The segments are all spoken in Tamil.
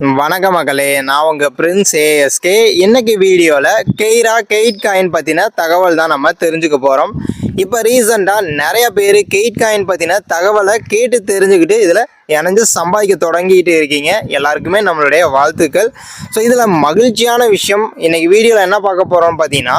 வணக்க மக்களே நான் உங்கள் பிரின்ஸ் ஏஎஸ்கே இன்னைக்கு வீடியோவில் கெய்ரா கெயிட் காயின் பற்றின தகவல் தான் நம்ம தெரிஞ்சுக்க போகிறோம் இப்போ ரீசெண்டாக நிறைய பேர் கெயிட் காயின் பற்றின தகவலை கேட்டு தெரிஞ்சுக்கிட்டு இதில் இணைஞ்சு சம்பாதிக்க தொடங்கிட்டு இருக்கீங்க. எல்லாருக்குமே நம்மளுடைய வாழ்த்துக்கள். ஸோ இதில் மகிழ்ச்சியான விஷயம் இன்னைக்கு வீடியோவில் என்ன பார்க்க போகிறோம் பார்த்தீங்கன்னா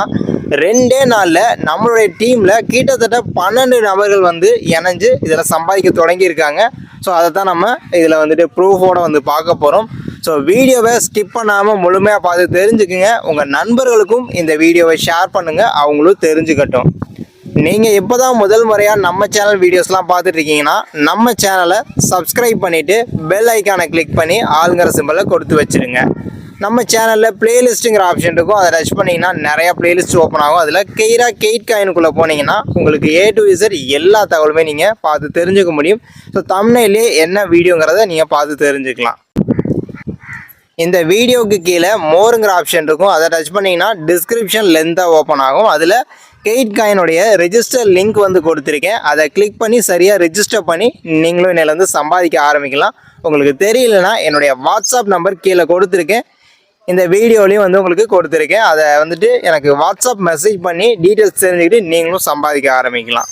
ரெண்டே நாளில் நம்மளுடைய டீமில் கிட்டத்தட்ட பன்னெண்டு நபர்கள் வந்து இணைஞ்சு இதில் சம்பாதிக்க தொடங்கியிருக்காங்க. ஸோ அதை தான் நம்ம இதில் வந்துட்டு ப்ரூஃபோட வந்து பார்க்க போகிறோம் ஸோ வீடியோவை ஸ்கிப் பண்ணாமல் முழுமையாக பார்த்து தெரிஞ்சுக்குங்க. உங்கள் நண்பர்களுக்கும் இந்த வீடியோவை ஷேர் பண்ணுங்கள் அவங்களும் தெரிஞ்சுக்கட்டும். நீங்கள் இப்போ தான் முதல் முறையாக நம்ம சேனல் வீடியோஸ்லாம் பார்த்துட்ருக்கீங்கன்னா நம்ம சேனலை சப்ஸ்கிரைப் பண்ணிவிட்டு பெல் ஐக்கானை கிளிக் பண்ணி ஆளுங்கிற சிம்பிளை கொடுத்து வச்சுருங்க. நம்ம சேனலில் பிளேலிஸ்ட்டுங்கிற ஆப்ஷன் இருக்கும். அதை டச் பண்ணிங்கன்னா நிறையா பிளேலிஸ்ட் ஓப்பன் ஆகும். அதில் கெய்ரா கெயிட் காயினுக்குள்ளே போனீங்கன்னா உங்களுக்கு ஏ டு இசர் எல்லா தகவலுமே நீங்கள் பார்த்து தெரிஞ்சுக்க முடியும். ஸோ தமிழ்லேயே என்ன வீடியோங்கிறத நீங்கள் பார்த்து தெரிஞ்சுக்கலாம். இந்த வீடியோவுக்கு கீழே மோருங்கிற ஆப்ஷன் இருக்கும். அதை டச் பண்ணிங்கன்னா டிஸ்கிரிப்ஷன் லென்த்தாக ஓப்பன் ஆகும். அதில் கெயிட் காயினுடைய ரெஜிஸ்டர் லிங்க் வந்து கொடுத்துருக்கேன். அதை கிளிக் பண்ணி சரியாக ரெஜிஸ்டர் பண்ணி நீங்களும் இன்னிலேருந்து சம்பாதிக்க ஆரம்பிக்கலாம். உங்களுக்கு தெரியலனா என்னுடைய வாட்ஸ்அப் நம்பர் கீழே கொடுத்துருக்கேன். இந்த வீடியோலையும் வந்து உங்களுக்கு கொடுத்துருக்கேன். அதை வந்துட்டு எனக்கு வாட்ஸ்அப் மெசேஜ் பண்ணி டீட்டெயில்ஸ் தெரிஞ்சுக்கிட்டு நீங்களும் சம்பாதிக்க ஆரம்பிக்கலாம்.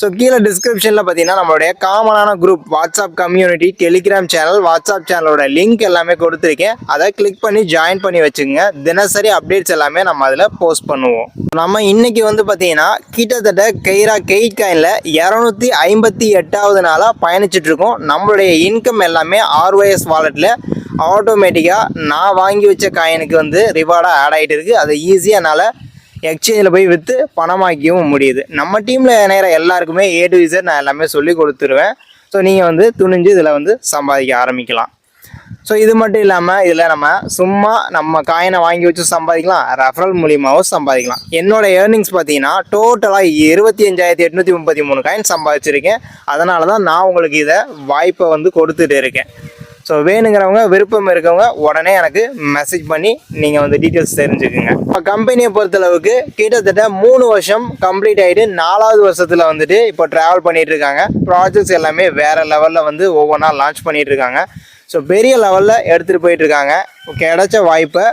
ஸோ கீழே டிஸ்கிரிப்ஷனில் பார்த்தீங்கன்னா நம்மளுடைய காமனான group WhatsApp community Telegram channel WhatsApp சேனலோட லிங்க் எல்லாமே கொடுத்துருக்கேன். அதை கிளிக் பண்ணி ஜாயின் பண்ணி வச்சுங்க தினசரி அப்டேட்ஸ் எல்லாமே நம்ம அதில் போஸ்ட் பண்ணுவோம். நம்ம இன்னைக்கு வந்து பார்த்தீங்கன்னா கிட்டத்தட்ட கைரா கெயிட் காயினில் இரநூத்தி ஐம்பத்தி எட்டாவது நாளாக பயணிச்சுட்டு இருக்கோம். நம்மளுடைய இன்கம் எல்லாமே ஆர்ஒஎஸ் வாலெட்டில் ஆட்டோமேட்டிக்காக நான் வாங்கி வச்ச காயினுக்கு வந்து ரிவார்டாக ஆட் ஆகிட்டு இருக்குது அதை ஈஸியாக என்னால் எக்ஸ்சேஞ்சில் போய் விற்று பணமாக்கவும் முடியுது. நம்ம டீமில் நேர எல்லாருக்குமே ஏ டு இசட் நான் எல்லாமே சொல்லி கொடுத்துருவேன். ஸோ நீங்கள் வந்து துணிஞ்சு இதில் வந்து சம்பாதிக்க ஆரம்பிக்கலாம். ஸோ இது மட்டும் இல்லாமல் இதில் நம்ம சும்மா நம்ம காயினை வாங்கி வச்சு சம்பாதிக்கலாம். ரெஃபரல் மூலியமாகவும் சம்பாதிக்கலாம். என்னோட ஏர்னிங்ஸ் பார்த்தீங்கன்னா டோட்டலாக இருபத்தி அஞ்சாயிரத்தி எட்நூற்றி முப்பத்தி மூணு காயின் சம்பாதிச்சிருக்கேன். அதனால தான் நான் உங்களுக்கு இதை வாய்ப்பை வந்து கொடுத்துட்டு இருக்கேன். ஸோ வேணுங்கிறவங்க விருப்பம் இருக்கவங்க உடனே எனக்கு மெசேஜ் பண்ணி நீங்கள் வந்து டீட்டெயில்ஸ் தெரிஞ்சுக்குங்க. இப்போ கம்பெனியை பொறுத்தளவுக்கு கிட்டத்தட்ட மூணு வருஷம் கம்ப்ளீட் ஆகிட்டு நாலாவது வருஷத்தில் வந்துட்டு இப்போ ட்ராவல் பண்ணிகிட்டு இருக்காங்க ப்ராஜெக்ட்ஸ் எல்லாமே வேறு லெவலில் வந்து ஒவ்வொன்றா லான்ச் பண்ணிகிட்டு இருக்காங்க ஸோ பெரிய லெவலில் எடுத்துகிட்டு போயிட்டுருக்காங்க. கிடைச்ச வாய்ப்பை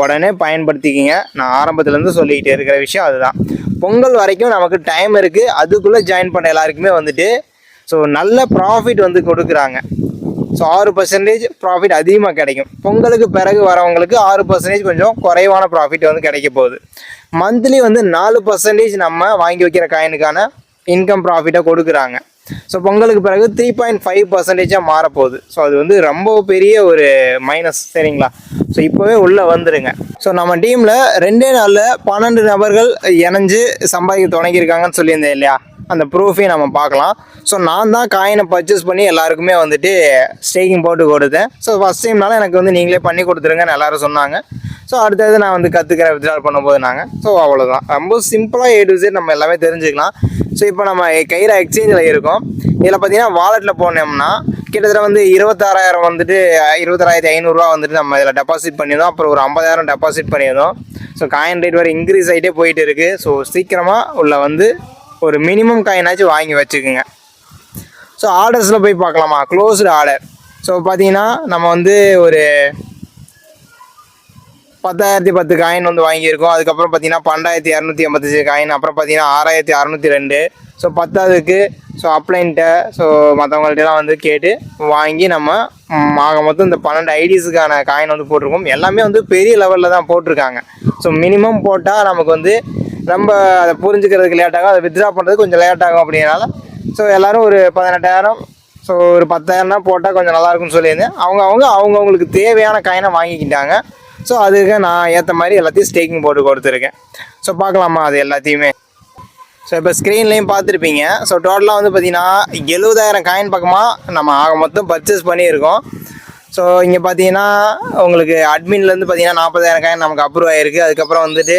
உடனே பயன்படுத்திக்கிங்க. நான் ஆரம்பத்துலேருந்து சொல்லிக்கிட்டே இருக்கிற விஷயம் அதுதான். பொங்கல் வரைக்கும் நமக்கு டைம் இருக்குது அதுக்குள்ளே ஜாயின் பண்ண எல்லாருக்குமே வந்துட்டு ஸோ நல்ல ப்ராஃபிட் வந்து கொடுக்குறாங்க. ஸோ ஆறு பர்சன்டேஜ் ப்ராஃபிட் அதிகமாக கிடைக்கும். பொங்கலுக்கு பிறகு வரவங்களுக்கு ஆறு பர்சன்டேஜ் கொஞ்சம் குறைவான ப்ராஃபிட் வந்து கிடைக்க போகுது. மந்த்லி வந்து நாலு பர்சன்டேஜ் நம்ம வாங்கி வைக்கிற காயினுக்கான இன்கம் ப்ராஃபிட்டை கொடுக்குறாங்க. ஸோ பொங்கலுக்கு பிறகு த்ரீ பாயிண்ட் ஃபைவ் பர்சன்டேஜாக மாறப்போகுது ஸோ அது வந்து ரொம்ப பெரிய ஒரு மைனஸ் சரிங்களா? ஸோ இப்போவே உள்ளே வந்துடுங்க ஸோ நம்ம டீமில் ரெண்டே நாளில் பன்னெண்டு நபர்கள் இணைஞ்சு சம்பாதிக்க தொடங்கியிருக்காங்கன்னு சொல்லியிருந்தேன் இல்லையா? அந்த ப்ரூஃபையும் நம்ம பார்க்கலாம். ஸோ நான் தான் காயினை பர்ச்சேஸ் பண்ணி எல்லாருக்குமே வந்துட்டு ஸ்டேக்கிங் போட்டு கொடுத்தேன். ஸோ ஃபஸ்ட் டைம்னால எனக்கு வந்து நீங்களே பண்ணி கொடுத்துருங்கன்னு எல்லாரும் சொன்னாங்க. ஸோ அடுத்தது நான் வந்து கற்றுக்கிறேன் வித்ட்ரால் பண்ணும்போது நாங்கள் ஸோ அவ்வளோதான் ரொம்ப சிம்பிளாக ஏ டு Z நம்ம எல்லாமே தெரிஞ்சுக்கலாம். ஸோ இப்போ நம்ம கையில் எக்ஸ்சேஞ்சில் இருக்கோம். இதில் பார்த்தீங்கன்னா வாலெட்டில் போனோம்னா கிட்டத்தட்ட வந்து இருபத்தாறாயிரம் வந்துட்டு இருபத்தாறாயிரத்தி ஐநூறுரூவா வந்துட்டு நம்ம இதில் டெபாசிட் பண்ணியிருந்தோம். அப்புறம் ஒரு ஐம்பதாயிரம் டெபாசிட் பண்ணியிருந்தோம். ஸோ காயின் ரேட் வேறு இன்க்ரீஸ் ஆகிட்டே போயிட்டு இருக்குது ஸோ சீக்கிரமாக உள்ள வந்து ஒரு மினிமம் காயினாச்சும் வாங்கி வச்சுக்கோங்க. ஸோ ஆர்டர்ஸில் போய் பார்க்கலாமா? க்ளோஸ்டு ஆர்டர் ஸோ பார்த்தீங்கன்னா நம்ம வந்து ஒரு பத்தாயிரத்தி பத்து காயின் வந்து வாங்கியிருக்கோம். அதுக்கப்புறம் பார்த்தீங்கன்னா பன்னெண்டாயிரத்தி இரநூத்தி எண்பத்தஞ்சு காயின் அப்புறம் பார்த்தீங்கன்னா ஆறாயிரத்தி அறநூற்றி ரெண்டு. ஸோ பத்தாவதுக்கு ஸோ அப்ளைன்ட்ட ஸோ மற்றவங்கள்ட்டலாம் வந்து கேட்டு வாங்கி நம்ம ஆக மொத்தம் இந்த பன்னெண்டு ஐடிஸுக்கான காயின் வந்து போட்டிருக்கோம். எல்லாமே வந்து பெரிய லெவலில் தான் போட்டிருக்காங்க. ஸோ மினிமம் போட்டால் நமக்கு வந்து ரொம்ப அதை புரிஞ்சுக்கிறதுக்கு லேட் ஆகும். அதை வித்ட்ரா பண்ணுறதுக்கு கொஞ்சம் லேட் ஆகும் அப்படின்னால ஸோ எல்லோரும் ஒரு பதினெட்டாயிரம் ஸோ ஒரு பத்தாயிரம்னா போட்டால் கொஞ்சம் நல்லாயிருக்கும்னு சொல்லியிருந்தேன். அவங்க அவங்க அவங்கவுங்களுக்கு தேவையான காயினை வாங்கிக்கிட்டாங்க. ஸோ அதுக்கு நான் ஏற்ற மாதிரி எல்லாத்தையும் ஸ்டேக்கிங் போட்டு கொடுத்துருக்கேன். ஸோ பார்க்கலாமா அது எல்லாத்தையுமே? ஸோ இப்போ ஸ்க்ரீன்லேயும் பார்த்துருப்பீங்க. ஸோ டோட்டலாக வந்து பார்த்தீங்கன்னா எழுபதாயிரம் காயின் பக்கமாக நம்ம ஆக மொத்தம் பர்ச்சேஸ் பண்ணியிருக்கோம். ஸோ இங்கே பார்த்தீங்கன்னா உங்களுக்கு அட்மின்லேருந்து பார்த்தீங்கன்னா நாற்பதாயிரம் காயின் நமக்கு அப்ரூவ் ஆகிருக்கு அதுக்கப்புறம் வந்துட்டு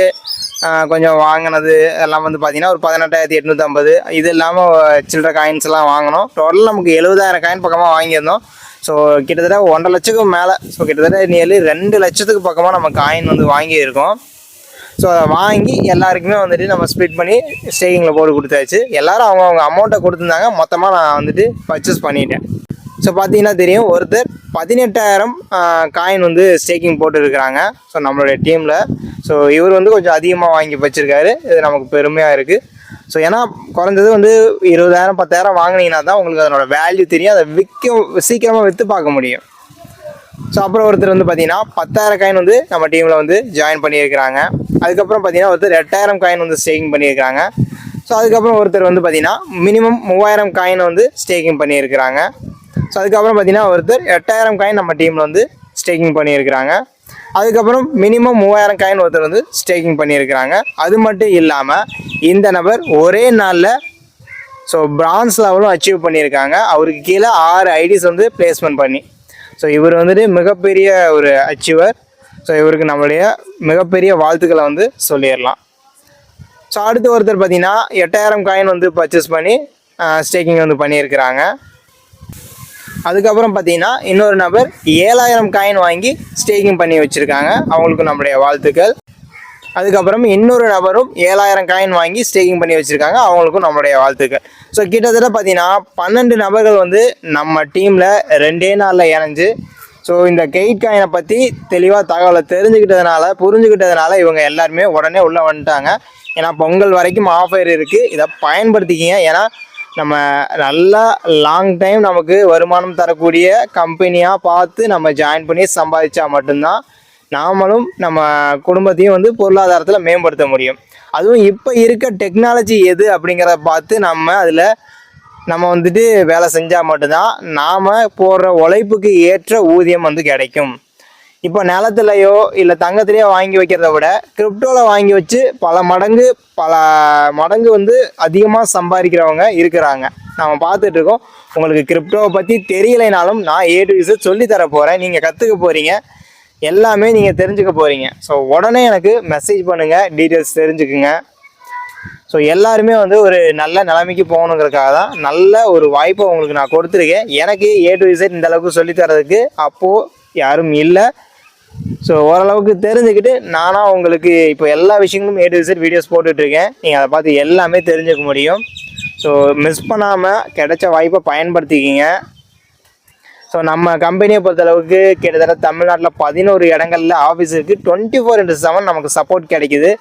கொஞ்சம் வாங்கினது எல்லாம் வந்து பார்த்தீங்கன்னா ஒரு பதினெட்டாயிரத்தி எட்நூற்றம்பது இது இல்லாமல் சில்லற காயின்ஸ் எல்லாம் வாங்கினோம். டோட்டல் நமக்கு எழுபதாயிரம் காயின் பக்கமாக வாங்கியிருந்தோம். ஸோ கிட்டத்தட்ட ஒன்றரை லட்சத்துக்கு மேலே. ஸோ கிட்டத்தட்ட நியர்லி ரெண்டு லட்சத்துக்கு பக்கமாக நம்ம காயின் வந்து வாங்கியிருக்கோம். ஸோ அதை வாங்கி எல்லாருக்குமே வந்துட்டு நம்ம ஸ்ப்ளிட் பண்ணி ஸ்டேக்கிங்கில் போட்டு கொடுத்தாச்சு. எல்லாரும் அவங்கவுங்க அமௌண்ட்டை கொடுத்துருந்தாங்க. மொத்தமாக நான் வந்துட்டு பர்ச்சேஸ் பண்ணிட்டேன். ஸோ பார்த்தீங்கன்னா தெரியும் ஒருத்தர் பதினெட்டாயிரம் காயின் வந்து ஸ்டேக்கிங் போட்டுருக்கிறாங்க. ஸோ நம்மளுடைய டீமில் ஸோ இவர் வந்து கொஞ்சம் அதிகமாக வாங்கி வச்சுருக்காரு. இது நமக்கு பெருமையாக இருக்குது ஸோ ஏன்னா குறைஞ்சது வந்து இருபதாயிரம் பத்தாயிரம் வாங்கினீங்கன்னா தான் உங்களுக்கு அதனோட வேல்யூ தெரியும். அதை விற்க சீக்கிரமாக விற்று பார்க்க முடியும். ஸோ அப்புறம் ஒருத்தர் வந்து பார்த்தீங்கன்னா பத்தாயிரம் காயின் வந்து நம்ம டீமில் வந்து ஜாயின் பண்ணியிருக்கிறாங்க. அதுக்கப்புறம் பார்த்தீங்கன்னா ஒருத்தர் எட்டாயிரம் காயின் வந்து ஸ்டேக்கிங் பண்ணியிருக்கிறாங்க. ஸோ அதுக்கப்புறம் ஒருத்தர் வந்து பார்த்தீங்கன்னா மினிமம் மூவாயிரம் காயின் வந்து ஸ்டேக்கிங் பண்ணியிருக்கிறாங்க. ஸோ அதுக்கப்புறம் பார்த்தீங்கன்னா ஒருத்தர் எட்டாயிரம் காயின் நம்ம டீமில் வந்து ஸ்டேக்கிங் பண்ணியிருக்கிறாங்க. அதுக்கப்புறம் மினிமம் மூவாயிரம் காயின் ஒருத்தர் வந்து ஸ்டேக்கிங் பண்ணியிருக்கிறாங்க. அது மட்டும் இல்லாமல் இந்த நபர் ஒரே நாளில் ஸோ பிரான்ஸ் லெவலும் அச்சீவ் பண்ணியிருக்காங்க. அவருக்கு கீழே ஆறு ஐடிஸ் வந்து பிளேஸ்மெண்ட் பண்ணி. ஸோ இவர் வந்துட்டு மிகப்பெரிய ஒரு அச்சீவர் ஸோ இவருக்கு நம்மளுடைய மிகப்பெரிய வாழ்த்துக்களை வந்து சொல்லிடலாம். ஸோ அடுத்து ஒருத்தர் பார்த்தீங்கன்னா எட்டாயிரம் காயின் வந்து பர்ச்சேஸ் பண்ணி ஸ்டேக்கிங் வந்து பண்ணியிருக்கிறாங்க. அதுக்கப்புறம் பார்த்தீங்கன்னா இன்னொரு நபர் ஏழாயிரம் காயின் வாங்கி ஸ்டேக்கிங் பண்ணி வச்சுருக்காங்க. அவங்களுக்கு நம்முடைய வாழ்த்துக்கள். அதுக்கப்புறம் இன்னொரு நபரும் ஏழாயிரம் காயின் வாங்கி ஸ்டேக்கிங் பண்ணி வச்சுருக்காங்க. அவங்களுக்கும் நம்மளுடைய வாழ்த்துக்கள். ஸோ கிட்டத்தட்ட பார்த்தீங்கன்னா பன்னெண்டு நபர்கள் வந்து நம்ம டீமில் ரெண்டே நாளில் இணைஞ்சு ஸோ இந்த கெயிட் காயினை பற்றி தெளிவாக தகவலை தெரிஞ்சுக்கிட்டதுனால புரிஞ்சுக்கிட்டதுனால இவங்க எல்லாருமே உடனே உள்ளே வந்துட்டாங்க. ஏன்னா பொங்கல் வரைக்கும் ஆஃபர் இருக்குது இதை பயன்படுத்திக்கிங்க. ஏன்னா நம்ம நல்லா லாங் டைம் நமக்கு வருமானம் தரக்கூடிய கம்பெனியாக பார்த்து நம்ம ஜாயின் பண்ணி சம்பாதிச்சா மட்டும்தான் நாமளும் நம்ம குடும்பத்தையும் வந்து பொருளாதாரத்தில் மேம்படுத்த முடியும். அதுவும் இப்போ இருக்க டெக்னாலஜி எது அப்படிங்கிறத பார்த்து நம்ம அதில் நம்ம வந்துட்டு வேலை செஞ்சால் மட்டும்தான் நாம் போடுற உழைப்புக்கு ஏற்ற ஊதியம் வந்து கிடைக்கும். இப்போ நிலத்துலையோ இல்லை தங்கத்துலேயோ வாங்கி வைக்கிறத விட கிரிப்டோவில் வாங்கி வச்சு பல மடங்கு பல மடங்கு வந்து அதிகமாக சம்பாதிக்கிறவங்க இருக்கிறாங்க. நம்ம பார்த்துட்டு இருக்கோம். உங்களுக்கு கிரிப்டோவை பற்றி தெரியலைனாலும் நான் ஏ டு விசை சொல்லித்தர போகிறேன் நீங்கள் கற்றுக்க போகிறீங்க எல்லாமே நீங்கள் தெரிஞ்சுக்க போகிறீங்க ஸோ உடனே எனக்கு மெசேஜ் பண்ணுங்கள் டீட்டெயில்ஸ் தெரிஞ்சுக்குங்க. ஸோ எல்லாருமே வந்து ஒரு நல்ல நிலைமைக்கு போகணுங்கிறதுக்காக தான் நல்ல ஒரு வாய்ப்பை உங்களுக்கு நான் கொடுத்துருக்கேன். எனக்கு ஏ டு இசட் இந்த அளவுக்கு சொல்லித்தரதுக்கு அப்போது யாரும் இல்லை. ஸோ ஓரளவுக்கு தெரிஞ்சுக்கிட்டு நானாக உங்களுக்கு இப்போ எல்லா விஷயங்களும் ஏ டு வீடியோஸ் போட்டுட்ருக்கேன். நீங்கள் அதை பார்த்து எல்லாமே தெரிஞ்சுக்க முடியும். ஸோ மிஸ் பண்ணாமல் கிடைச்ச வாய்ப்பை பயன்படுத்திக்கிங்க. ஸோ நம்ம கம்பெனியை பொறுத்தளவுக்கு கிட்டத்தட்ட தமிழ்நாட்டில் பதினோரு இடங்களில் ஆஃபீஸ் இருக்குது டுவெண்ட்டி ஃபோர் இன்ட்டு செவன் நமக்கு சப்போர்ட் கிடைக்குது.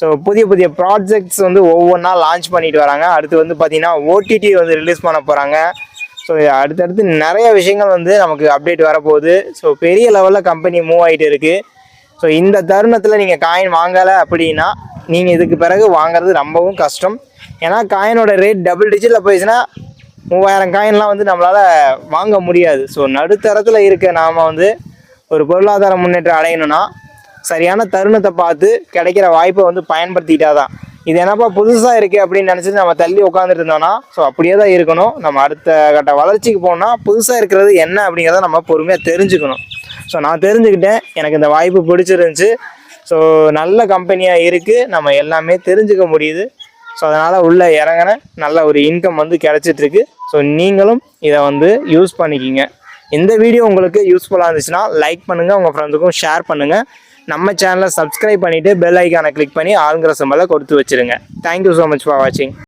ஸோ புதிய புதிய ப்ராஜெக்ட்ஸ் வந்து ஒவ்வொன்றா லான்ச் பண்ணிட்டு வராங்க. அடுத்து வந்து பார்த்திங்கன்னா ஓடிடி வந்து ரிலீஸ் பண்ண போகிறாங்க ஸோ அடுத்தடுத்து நிறைய விஷயங்கள் வந்து நமக்கு அப்டேட் வரப்போகுது. ஸோ பெரிய லெவலில் கம்பெனி மூவ் ஆகிட்டு இருக்குது ஸோ இந்த தருணத்தில் நீங்கள் காயின் வாங்கலை அப்படின்னா நீங்கள் இதுக்கு பிறகு வாங்குறது ரொம்பவும் கஷ்டம். ஏன்னா காயினோட ரேட் டபுள் டிஜிட்டில் போயிடுச்சுன்னா மூவாயிரம் காயின்லாம் வந்து நம்மளால் வாங்க முடியாது. ஸோ நடுத்தரத்தில் இருக்க நாம் வந்து ஒரு பொருளாதார முன்னேற்றம் அடையணும்னா சரியான தருணத்தை பார்த்து கிடைக்கிற வாய்ப்பை வந்து பயன்படுத்திக்கிட்டா தான். இது என்னப்பா புதுசாக இருக்குது அப்படின்னு நினச்சிட்டு நம்ம தள்ளி உட்காந்துட்டு இருந்தோம்னா ஸோ அப்படியே தான் இருக்கணும். நம்ம அடுத்த கட்ட வளர்ச்சிக்கு போனால் புதுசாக இருக்கிறது என்ன அப்படிங்கிறத நம்ம பொறுமையாக தெரிஞ்சுக்கணும். ஸோ நான் தெரிஞ்சுக்கிட்டேன். எனக்கு இந்த வாய்ப்பு பிடிச்சிருந்துச்சு. ஸோ நல்ல கம்பெனியாக இருக்குது நம்ம எல்லாமே தெரிஞ்சுக்க முடியுது. ஸோ அதனால் உள்ளே இறங்கின நல்ல ஒரு இன்கம் வந்து கிடச்சிட்ருக்கு. ஸோ நீங்களும் இதை வந்து யூஸ் பண்ணிக்கிங்க. இந்த வீடியோ உங்களுக்கு யூஸ்ஃபுல்லாக இருந்துச்சுன்னா லைக் பண்ணுங்கள் உங்கள் ஃப்ரெண்டுக்கும் ஷேர் பண்ணுங்கள் நம்ம சேனலை சப்ஸ்கிரைப் பண்ணிவிட்டு பெல் ஐக்கானை கிளிக் பண்ணி ஆளுங்கிற சம்பளம் கொடுத்து வச்சுருங்க. தேங்க்யூ ஸோ மச் ஃபார் வாட்சிங்